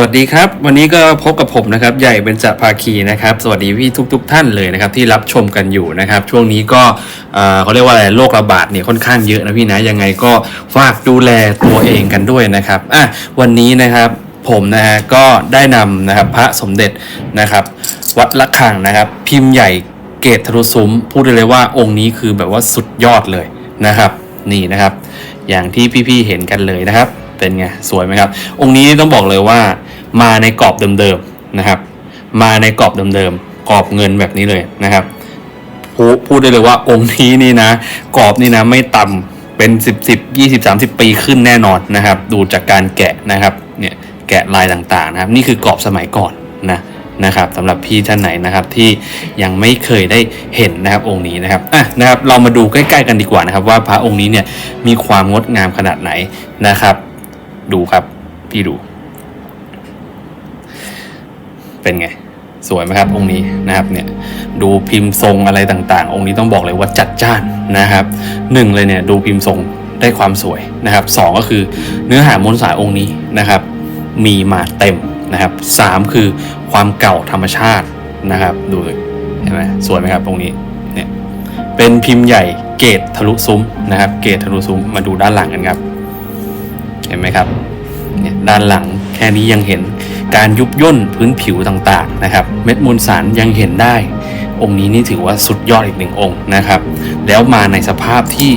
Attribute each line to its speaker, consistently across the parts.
Speaker 1: วัสดีครับ วันนี้ก็พบกับผมนะครับ ใหญ่เป็นจภาคีนะครับ สวัสดีพี่ทุกๆท่านเลยนะครับ ที่รับชมกันอยู่นะครับ ช่วงนี้ก็เอ่อเขาเรียกว่าอะไรโรคระบาดเนี่ยค่อนข้างเยอะนะพี่นะยังไงก็ฝากดูแลตัวเองกันด้วยนะครับอะวันนี้นะครับผมนะฮะก็ได้นำนะครับพระสมเด็จนะครับ วัดละคังนะครับ พิมพ์ใหญ่เกตทะลุซุ้มพูดได้เลยว่าองค์นี้คือแบบว่าสุดยอดเลยนะครับ นี่นะครับ อย่างที่พี่ๆเห็นกันเลยนะครับเป็นไงสวยไหมครับ องค์นี้ต้องบอกเลยว่า มาในกรอบเดิมๆนะครับ มาในกรอบเดิมๆกรอบเงินแบบนี้เลยนะครับพูดได้เลยว่าองค์นี้นี่นะกรอบนี่นะไม่ต่ำเป็น10 10 20 30 ปีขึ้นแน่นอนนะครับ ดูจากการแกะนะครับเนี่ยแกะลายต่างๆนะครับ นี่คือกรอบสมัยก่อนนะนะครับสำหรับพี่ท่านไหนนะครับที่ยังไม่เคยได้เห็นนะครับองค์นี้นะครับอะนะครับเรามาดูใกล้ๆกันดีกว่านะครับ ว่าพระองค์นี้เนี่ยมีความงดงามขนาดไหนนะครับ ดูครับพี่ดู เป็นไง สวยไหมครับ องค์นี้นะครับเนี่ยดูพิมพ์ทรงอะไรต่างๆ องค์นี้ต้องบอกเลยว่าจัดจ้านนะครับหนึ่งเลยเนี่ยดูพิมพ์ทรงได้ความสวยนะครับสองก็คือเนื้อหามวลสารองค์นี้นะครับ มีมาเต็มนะครับสามคือความเก่าธรรมชาตินะครับ ดูเห็นไหมสวยไหมครับองค์นี้เนี่ยเป็นพิมพ์ใหญ่เกตทะลุซุ้มนะครับ เกตทะลุซุ้มมาดูด้านหลังกันครับ เห็นไหมครับเนี่ยด้านหลังแค่นี้ยังเห็น การยุบย่นพื้นผิวต่างๆนะครับ เม็ดมวลสารยังเห็นได้ องค์นี้นี่ถือว่าสุดยอดอีกหนึ่งองค์นะครับ แล้วมาในสภาพที่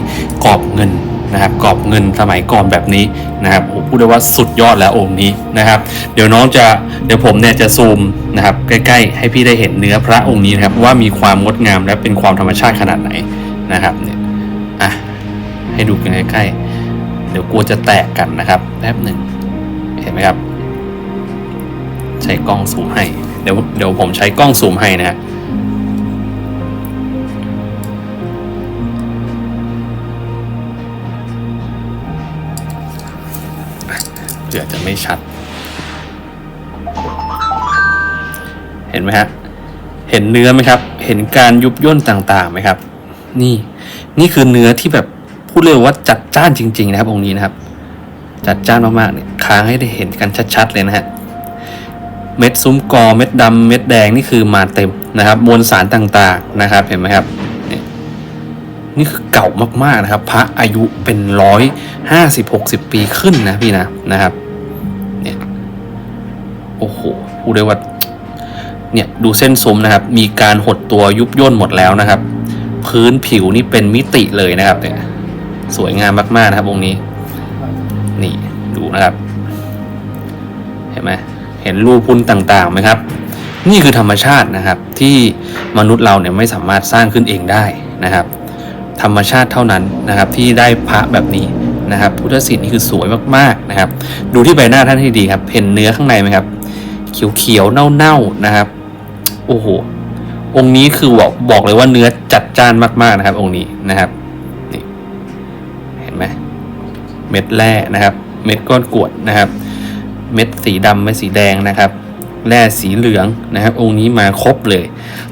Speaker 1: กรอบเงินนะครับกรอบเงินสมัยก่อนแบบนี้นะครับโอ้พูดได้ว่าสุดยอดแล้วองค์นี้นะครับ เดี๋ยวน้องจะเดี๋ยวผมเนี่ยจะซูมนะครับใกล้ๆ ให้พี่ได้เห็นเนื้อพระองค์นี้นะครับว่ามีความงดงามและเป็นความธรรมชาติขนาดไหนนะครับเนี่ยอะให้ดูกันใกล้ๆเดี๋ยวกลัวจะแตกกันนะครับแป๊บหนึ่งเห็นไหมครับ ใช้กล้องซูมให้ เดี๋ยวเดี๋ยวผมใช้กล้องซูมให้นะฮะเดี๋ยวจะไม่ชัด เห็นไหมฮะ เห็นเนื้อไหมครับ เห็นการยุบย่นต่างๆไหมครับ นี่ นี่คือเนื้อที่แบบพูดเลยว่าจัดจ้านจริง ๆ นะครับองค์นี้นะครับ จัดจ้านมากๆเนี่ยค้างให้ได้เห็นกันชัด ๆ เลยนะฮะ เม็ดซุ้มกอเม็ดดำเม็ดแดงนี่คือมาเต็มนะครับ มวลสารต่างๆนะครับเห็นไหมครับนี่นี่คือเก่ามากๆนะครับ พระอายุเป็นร้อยห้าสิบหกสิบปีขึ้นนะพี่นะนะครับเนี่ยโอ้โหพูดได้ว่าเนี่ยดูเส้นซุ้มนะครับ มีการหดตัวยุบย่นหมดแล้วนะครับ พื้นผิวนี่เป็นมิติเลยนะครับเนี่ยสวยงามมากๆนะครับองค์นี้ นี่ดูนะครับ เห็นไหม เห็นรูพุนต่างๆไหมครับ นี่คือธรรมชาตินะครับที่มนุษย์เราเนี่ยไม่สามารถสร้างขึ้นเองได้นะครับ ธรรมชาติเท่านั้นนะครับที่ได้พระแบบนี้นะครับพุทธศิลป์นี่คือสวยมากๆนะครับ ดูที่ใบหน้าท่านให้ดีครับเห็นเนื้อข้างในไหมครับ เขียวๆเน่าๆนะครับโอ้โหองค์นี้คือบอกบอกเลยว่าเนื้อจัดจ้านมากๆนะครับ องค์นี้นะครับนี่เห็นไหมเม็ดแร่นะครับ เม็ดก้อนกวดนะครับ เม็ดสีดำเม็ดสีแดงนะครับแร่สีเหลืองนะครับ องค์นี้มาครบเลย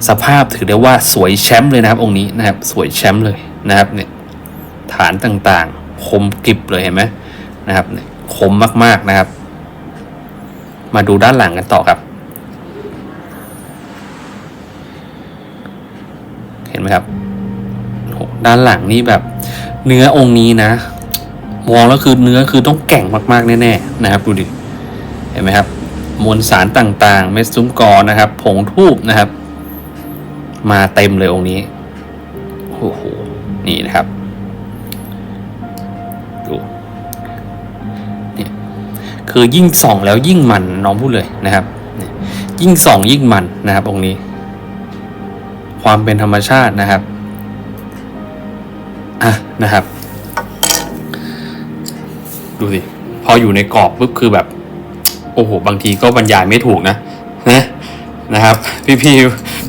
Speaker 1: สภาพถือได้ว่าสวยแชมป์เลยนะครับ องค์นี้นะครับ สวยแชมป์เลยนะครับเนี่ยฐานต่างๆ คมกริบเลยเห็นไหมนะครับเนี่ยคมมากๆนะครับ มาดูด้านหลังกันต่อครับ เห็นไหมครับโหด้านหลังนี่แบบ เนื้อองค์นี้นะมองแล้วคือเนื้อคือต้องแก่งมากๆแน่ๆนะครับดูดิ เห็นไหมครับมวลสารต่างๆ เม็ดซุ้มกอนะครับ ผงทูบนะครับ มาเต็มเลยองค์นี้โอ้โหนี่นะครับดูเนี่ยคือยิ่งส่องแล้วยิ่งมันน้องพูดเลยนะครับ ยิ่งส่องยิ่งมันนะครับองค์นี้ ความเป็นธรรมชาตินะครับอะนะครับ ดูสิพออยู่ในกรอบปุ๊บคือแบบ อ้โหบางทีก็บรรยายไม่ถูกนะนะนะครับ พี่พี่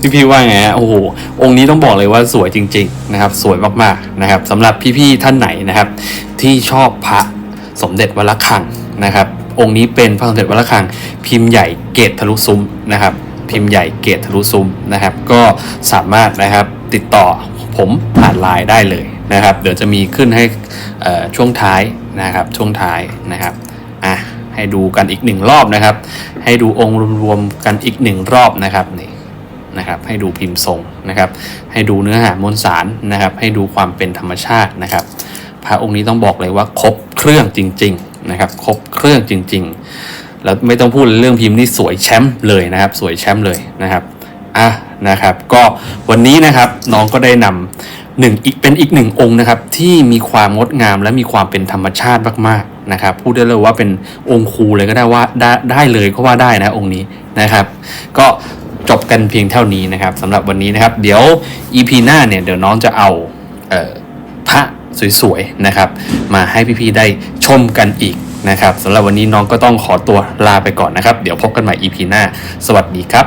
Speaker 1: พี่พี่ๆว่าไงฮะโอ้โหองค์นี้ต้องบอกเลยว่าสวยจริง ๆ นะครับ สวยมากๆนะครับสำหรับพี่พี่ๆท่านไหนนะครับ ที่ชอบพระสมเด็จวัดระฆังนะครับ องค์นี้เป็นพระสมเด็จวัดระฆัง พิมพ์ใหญ่เกตทะลุซุ้มนะครับ พิมพ์ใหญ่เกตทะลุซุ้มนะครับ ก็สามารถนะครับติดต่อผมผ่านไลน์ได้เลยนะครับ เดี๋ยวจะมีขึ้นให้ช่วงท้ายนะครับช่วงท้ายนะครับ ให้ดูกันอีกหนึ่งรอบนะครับ ให้ดูองค์รวมๆกันอีกหนึ่งรอบนะครับนี่นะครับ ให้ดูพิมพ์ทรงนะครับ ให้ดูเนื้อหามวลสารนะครับ ให้ดูความเป็นธรรมชาตินะครับ พระองค์นี้ต้องบอกเลยว่าครบเครื่องจริง ๆนะครับ ครบเครื่องจริง ๆ แล้วไม่ต้องพูดเรื่องพิมพ์นี่สวยแชมป์เลยนะครับ สวยแชมป์เลยนะครับอะนะครับ ก็วันนี้นะครับน้องก็ได้นำ หนึ่งอีกเป็นอีกหนึ่งองค์นะครับ ที่มีความงดงามและมีความเป็นธรรมชาติมากๆนะครับพูดได้เลยว่าเป็นองค์ครูเลยก็ได้ว่าได้ได้เลยก็ว่าได้นะองค์นี้นะครับ ก็จบกันเพียงเท่านี้นะครับสำหรับวันนี้นะครับ เดี๋ยว EP หน้าเนี่ยเดี๋ยวน้องจะเอาเออพระสวยๆนะครับ มาให้พี่ๆได้ชมกันอีกนะครับสำหรับวันนี้น้องก็ต้องขอตัวลาไปก่อนนะครับ เดี๋ยวพบกันใหม่ EP หน้า สวัสดีครับ